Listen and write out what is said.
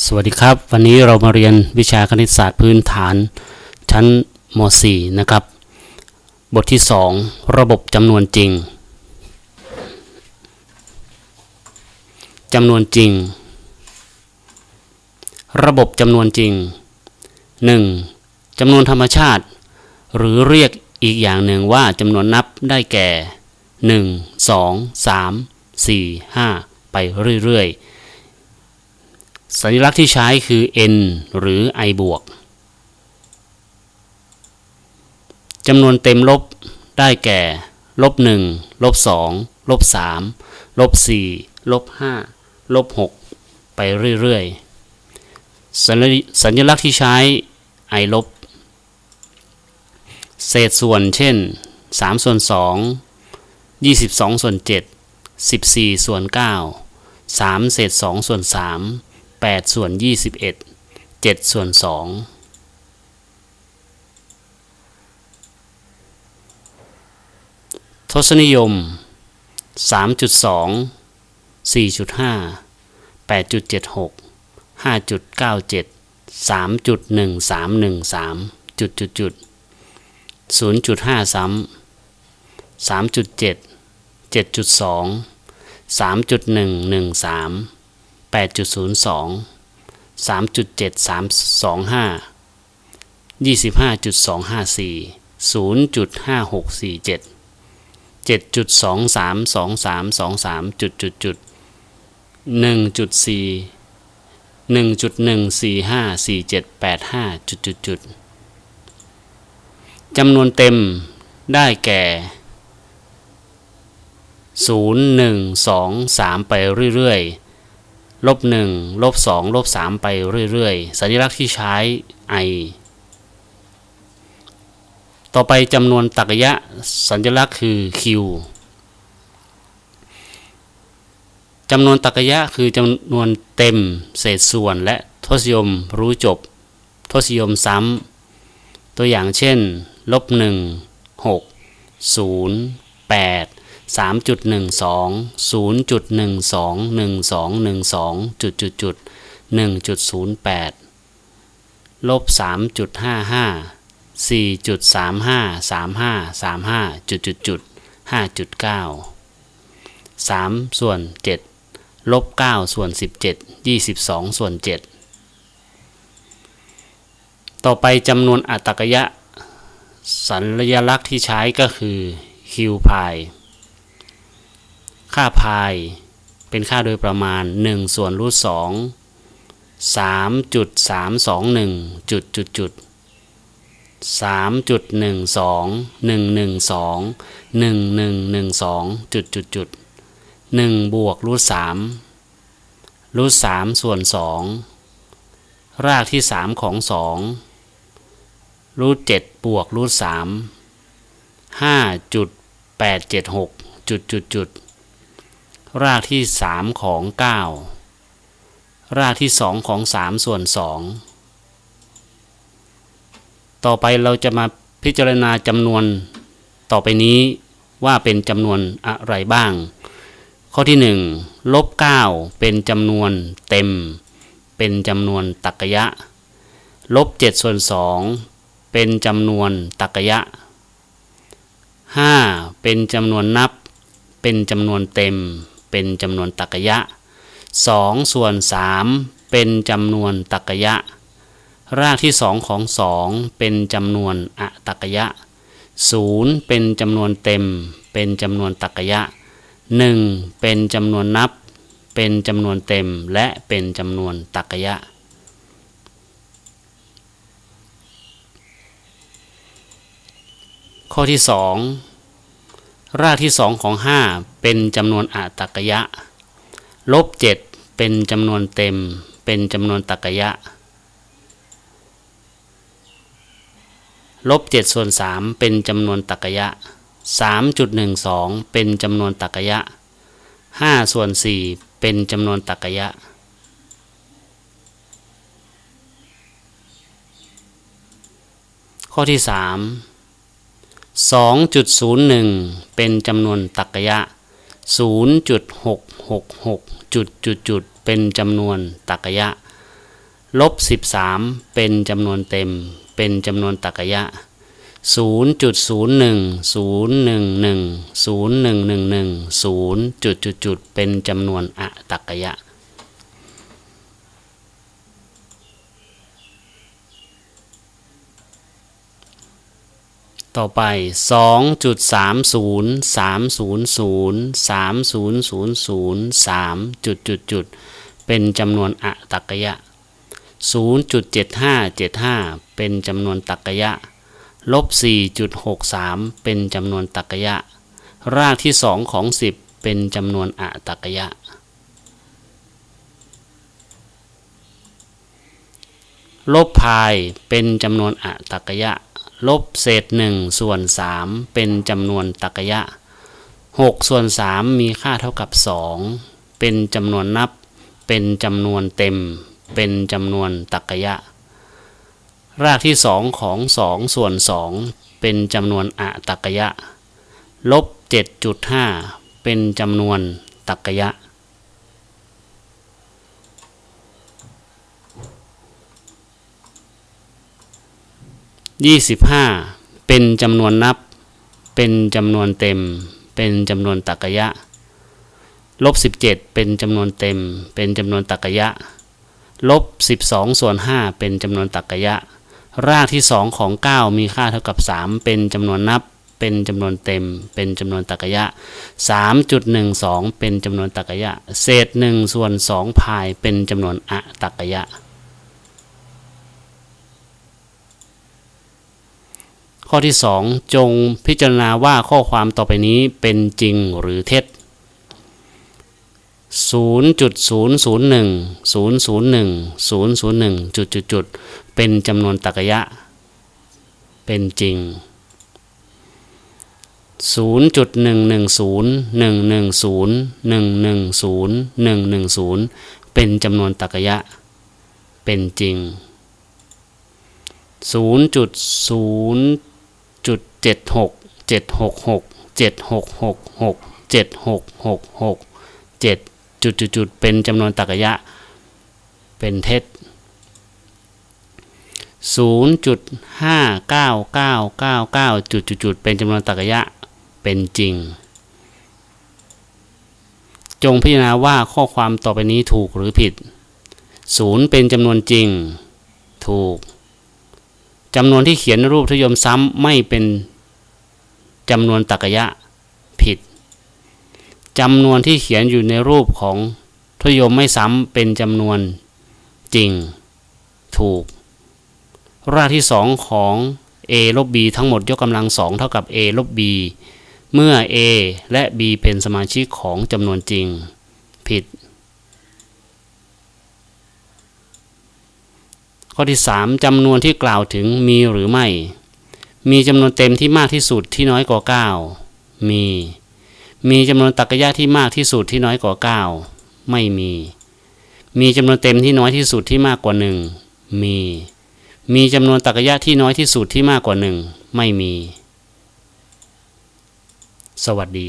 สวัสดีครับ วันนี้เรามาเรียนวิชาคณิตศาสตร์พื้นฐาน ชั้นม .4 นะครับ บทที่ 2 ระบบจำนวนจริงจำนวนจริง ระบบจำนวนจริง 1. จำนวนธรรมชาติ หรือเรียกอีกอย่างหนึ่งว่าจำนวนนับได้แก่ 1 2 3 4 5 ไปเรื่อยๆ สัญลักษณ์ที่ใช้คือ n หรือ i บวกจำนวนเต็มลบได้แก่ลบ1ลบ2ลบ3ลบ4ลบ5ลบ6ไปเรื่อยๆ สัญลักษณ์ที่ใช้ i ลบ เศษส่วนเช่น 3 ส่วน 2 22 ส่วน 7 14 ส่วน 9 3 เศษ 2 ส่วน 3 8 ส่วน 21 7 ส่วน 2ทศนิยม 3.2 4.5 8.76 5.97 3.1313จุดจุดจุด0.5 ซ้ำ3.7 7.2 3.113 8.02 3.7325 25.254 0.5647 7.232323จุดจุดจุด1.4 1.1454785จุดจุดจุดจำนวนเต็มได้แก่ 0 1 2 3 ไปเรื่อยๆ ลบ1ลบ2ลบ3ไปเรื่อยๆ สัญลักษณ์ที่ใช้ i ต่อไปจำนวนตรรกะสัญลักษณ์คือ q จำนวนตรรกะคือจำนวนเต็มเศษส่วนและทศยมรู้จบ ทศยมซ้ำตัวอย่างเช่นลบ1 6 0 8 3.12 0.12 1212จุดจุดจุด1.08ลบ3.55 4.35 35 35จุดจุดจุด5.9 3ส่วน7ลบ9ส่วน17 22ส่วน7ต่อไปจำนวนอัตตกยะ สัญลักษณ์ที่ใช้ก็คือ q พาย ค่าพายเป็นค่าโดยประมาณ 1 ส่วนรูท2 3.321จุดจุดจุด3.12 112 1112จุดจุดจุด1บวกรูท3รูท3ส่วน2รากที่3ของ2รูท7บวกรูท3 5.876จุดจุดจุด รากที่3ของ 9 รากที่2ของ 3 ส่วน 2 ต่อไปเราจะมาพิจารณาจำนวนต่อไปนี้ว่าเป็นจำนวนอะไรบ้าง ข้อที่ 1 ลบ 9 เป็นจำนวนเต็ม เป็นจำนวนตรรกยะ ลบ7ส่วน 2 เป็นจำนวนตรรกะยะ 5 เป็นจำนวนนับ เป็นจำนวนเต็ม เป็นจำนวนตรรกะยะ 2 ส่วน 3 เป็นจำนวนตรรกยะ รากที่ 2 ของ 2 เป็นจำนวนอะตรรกะยะ 0 เป็นจำนวนเต็ม เป็นจำนวนตรรกะยะ 1 เป็นจำนวนนับ เป็นจำนวนเต็ม และเป็นจำนวนตรรกยะข้อที่ 2 รากที่สองของห้าเป็นจำนวนอาตกยะ ลบเจ็ดเป็นจำนวนเต็ม เป็นจำนวนตกยะ ลบเจ็ดส่วนสามเป็นจำนวนตกยะสามจุดหนึ่งสองเป็นจำนวนตกยะห้าส่วนสี่เป็นจำนวนตกยะข้อที่สาม 2.01 เป็นจำนวนตรรกะ 0.666 จุดจุดจุดเป็นจำนวนตรรกะ ลบ 13 เป็นจำนวนเต็ม เป็นจำนวนตรรกะยะ0.01 011 0111 0จุดจุดจุดเป็นจำนวนอะตรรกะ ต่อไป 2.30 300 3000 3จุดจุดจุดเป็นจำนวนอะตรรกยะ 0.7575 เป็นจำนวนตรรกยะ ลบ 4.63 เป็นจำนวนตรรกยะ รากที่สองของ 10 เป็นจำนวนอะตรรกยะ ลบพายเป็นจำนวนอะตรรกยะ ลบเศษ1ส่วน3เป็นจำนวนตรรกยะ6ส่วน3มีค่าเท่ากับ2เป็นจำนวนนับ เป็นจำนวนเต็ม เป็นจำนวนตรรกยะ รากที่สองของสองส่วนสองเป็นจำนวนอะตรรกยะลบเจ็ดจุดห้าเป็นจำนวนตรรกยะ ยี่สิบห้าเป็นจำนวนนับ เป็นจำนวนเต็ม เป็นจำนวนตรรกะยะลบสิบเจ็ดเป็นจำนวนเต็ม เป็นจำนวนตรรกะยะลบสิบสองส่วนห้าเป็นจำนวนตรรกะยะ รากที่สองของ 9 มีค่าเท่ากับ 3 เป็นจำนวนนับ เป็นจำนวนเต็ม เป็นจำนวนตรรกะยะ 3.12 เป็นจำนวนตรรกะยะ เศษ1ส่วน2พาย เป็นจำนวนอะตรรกะยะ ข้อที่ 2 จงพิจารณาว่าข้อความต่อไปนี้เป็นจริงหรือเท็จ 0.001 001 001จุดจุดจุดเป็นจำนวนตรรกยะ เป็นจริง 0.110 110 110 110 เป็นจำนวนตรรกยะ เป็นจริง 0. 0.0.76 766 7666 7666 7จุดจุดจุดเป็นจำนวนตรรกะยะ เป็นเท็จ0.59999จุดจุดจุดเป็นจำนวนตรรกยะเป็นจริง จงพิจารณาว่าข้อความต่อไปนี้ถูกหรือผิด0เป็นจำนวนจริง ถูกจำนวนที่เขียนรูปทยมซ้ำไม่เป็น จำนวนตรกยะผิดจำนวนที่เขียนอยู่ในรูปของทยมไม่ซ้ำเป็นจำนวนจริง ถูก รากที่สองของ a ลบ b ทั้งหมดยกกำลังสองเท่ากับ a ลบ b เมื่อ a และ b เป็นสมาชิกของจำนวนจริง ผิด ข้อที่ 3จำนวนที่กล่าวถึงมีหรือไม่ มีจำนวนเต็มที่มากที่สุดที่น้อยกว่า 9 มี มีจำนวนตรรกะยะที่มากที่สุดที่น้อยกว่า 9 ไม่มี มีจำนวนเต็มที่น้อยที่สุดที่มากกว่า1มี มีจำนวนตรรกยะที่น้อยที่สุดที่มากกว่า1ไม่มี สวัสดี